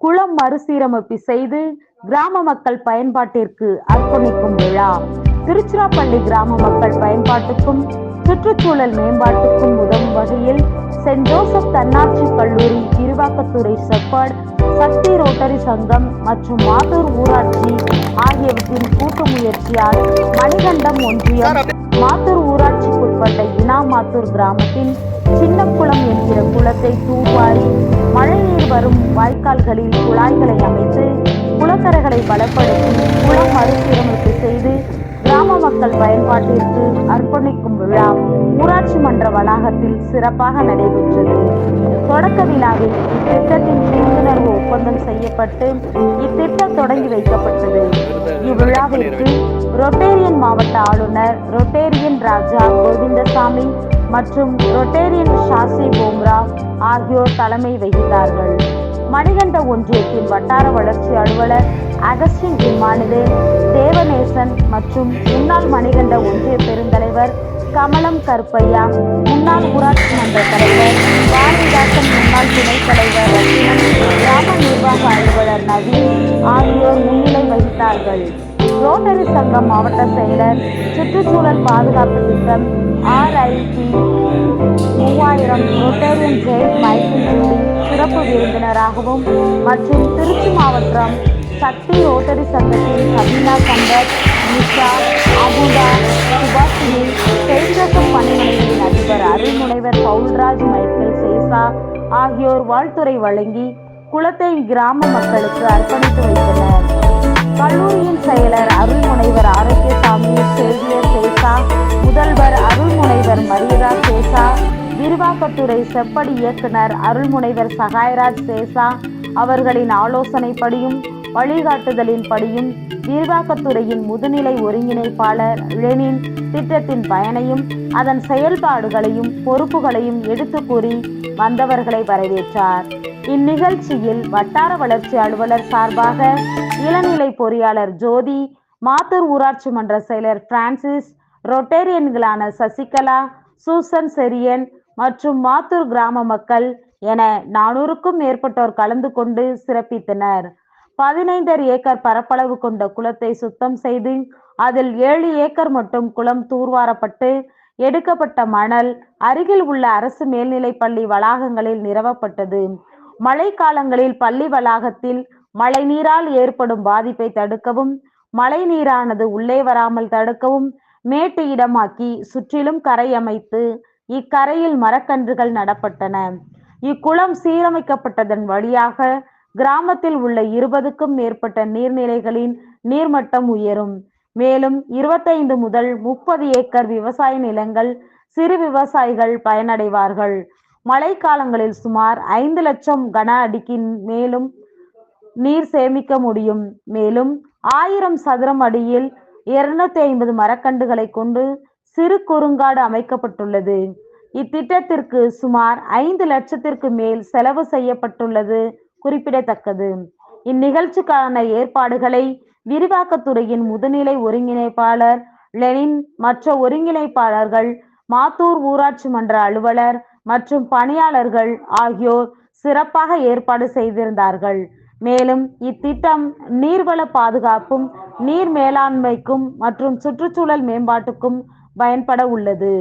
குளம் மறுசீரமைப்பு செய்து கிராம மக்கள் பயன்பாட்டிற்கு அர்ப்பணிக்கும் விழா. திருச்சிராப்பள்ளி கிராம மக்கள் பயன்பாட்டுக்கும் சுற்றுச்சூழல் மேம்பாட்டுக்கும் உதவும் வகையில் சென்ட் ஜோசப் தன்னாட்சி கல்லூரி விரிவாக்கத்துறை செப்பர்ட் சக்தி ரோட்டரி சங்கம் மற்றும் மாத்தூர் ஊராட்சி ஆகியவற்றின் கூட்டு முயற்சியால் மணிகண்டம் ஒன்றியம் மாத்தூர் ஊராட்சிக்குட்பட்ட இனாமாத்தூர் கிராமத்தின் சின்னக்குளம் என்கிற குளத்தை தூர்வாரி மழைநீர் வரும் வாய்க்கால்களில் குழாய்களை அமைத்து குளக்கரைகளை பலப்படுத்தி குளம் மறுசீரமைப்பு செய்து கிராம மக்கள் பயன்பாட்டிற்கு அர்ப்பணிக்கும் விழா ஊராட்சி மன்ற வளாகத்தில் சிறப்பாக நடைபெற்றது. தொடக்க விழாவில் இத்திட்டத்தின் புரிந்துணர்வு ஒப்பந்தம் செய்யப்பட்டு இத்திட்டம் தொடங்கி வைக்கப்பட்டது. இவ்விழாவிற்கு ரொட்டேரியன் மாவட்ட ஆளுநர் ரொட்டேரியன் ராஜா கோவிந்தசாமி மற்றும் ரொட்டேரியன் ஷாசி போம்ரா ஆகியோர் தலைமை வகித்தார்கள். மணிகண்ட ஒன்றியத்தின் வட்டார வளர்ச்சி அலுவலர் அகஸ்டின் இம்மானது தேவநேசன் மற்றும் முன்னாள் மணிகண்ட ஒன்றிய பெருந்தலைவர் கமலம் கருப்பையா முன்னாள் ஊராட்சி மன்ற தலைவர் பாரதிதாசன் முன்னாள் துணைத் தலைவர் ரத்தினம் கிராம நிர்வாக ரோட்டரி சங்கம் மாவட்ட செயலர் சுற்றுச்சூழல் பாதுகாப்பு திட்டம் ஆர்ஐடி மூவாயிரம் ரொட்டேரியன் ஜெய் மைக்கேல் சிறப்பு விருந்தினராகவும் மற்றும் திருச்சி மாவட்டம் சக்தி ரோட்டரி சங்கத்தின் சபீனா சம்பத் நிஷா அபுதா சுபாஷினி செயின்ஜோசப் பணிமனையின் அதிபர் அருள்முனைவர் பவுல்ராஜ் மைக்கேல் சேசா ஆகியோர் வாழ்த்துறை வழங்கி குளத்தை கிராம மக்களுக்கு அர்ப்பணித்து வைத்தனர். கல்லூரியின் செயலர் அருள்முனைவர் ஆரோக்கியசாமி சேவியர் சேசா முதல்வர் அருள்முனைவர் மரியதா சேசா விரிவாக்கத்துறை செப்படி இயக்குனர் அருள்முனைவர் சகாயராஜ் சேசா அவர்களின் ஆலோசனைப்படியும் வழிகாட்டுதலின்படியும் விரிவாக்கத்துறையின் முதுநிலை ஒருங்கிணைப்பாளர் லெனின் திட்டத்தின் பயனையும் அதன் செயல்பாடுகளையும் பொறுப்புகளையும் எடுத்து கூறி வந்தவர்களை வரவேற்றார். இந்நிகழ்ச்சியில் வட்டார வளர்ச்சி அலுவலர் சார்பாக இளநிலை பொறியாளர் ஜோதி மாத்தூர் ஊராட்சி மன்ற செயலர் பிரான்சிஸ் ரொட்டேரியன்களான சசிகலா சூசன் செரியன் மற்றும் மாத்தூர் கிராம மக்கள் என நானூறுக்கும் மேற்பட்டோர் கலந்து கொண்டு சிறப்பித்தனர். பதினைந்தர் ஏக்கர் பரப்பளவு கொண்ட குளத்தை சுத்தம் செய்து அதில் ஏழு ஏக்கர் மட்டும் குளம் தூர்வாரப்பட்டு எடுக்கப்பட்ட மணல் அருகில் உள்ள அரசு மேல்நிலைப்பள்ளி வளாகங்களில் நிறுவப்பட்டது. மழை காலங்களில் பள்ளி வளாகத்தில் மழை நீரால் ஏற்படும் பாதிப்பை தடுக்கவும் மழை நீரானது உள்ளே வராமல் தடுக்கவும் மேட்டு இடமாக்கி சுற்றிலும் கரை அமைத்து இக்கரையில் மரக்கன்றுகள் நடப்பட்டன. இக்குளம் சீரமைக்கப்பட்டதன் வழியாக கிராமத்தில் உள்ள இருபதுக்கும் மேற்பட்ட நீர்நிலைகளின் நீர்மட்டம் உயரும். மேலும் இருபத்தைந்து முதல் முப்பது ஏக்கர் விவசாய நிலங்கள் சிறு விவசாயிகள் பயனடைவார்கள். மழைக்காலங்களில் சுமார் ஐந்து லட்சம் கன அடிக்கு மேலும் நீர் சேமிக்க முடியும். மேலும் ஆயிரம் சதுரம் அடியில் இருநூத்தி ஐம்பது மரக்கண்டுகளை கொண்டு சிறு குறுங்காடு அமைக்கப்பட்டுள்ளது. இத்திட்டத்திற்கு சுமார் ஐந்து லட்சத்திற்கு மேல் செலவு செய்யப்பட்டுள்ளது குறிப்பிடத்தக்கது. இந்நிகழ்ச்சிக்கான ஏற்பாடுகளை விரிவாக்கத்துறையின் முதுநிலை ஒருங்கிணைப்பாளர் லெனின் மற்ற ஒருங்கிணைப்பாளர்கள் மாத்தூர் ஊராட்சி மன்ற அலுவலர் மற்றும் பணியாளர்கள் ஆகியோர் சிறப்பாக ஏற்பாடு செய்திருந்தார்கள். மேலும் இத்திட்டம் நீர்வள பாதுகாப்பும் நீர் மேலாண்மைக்கும் மற்றும் சுற்றுச்சூழல் மேம்பாட்டுக்கும் பயன்பட உள்ளது.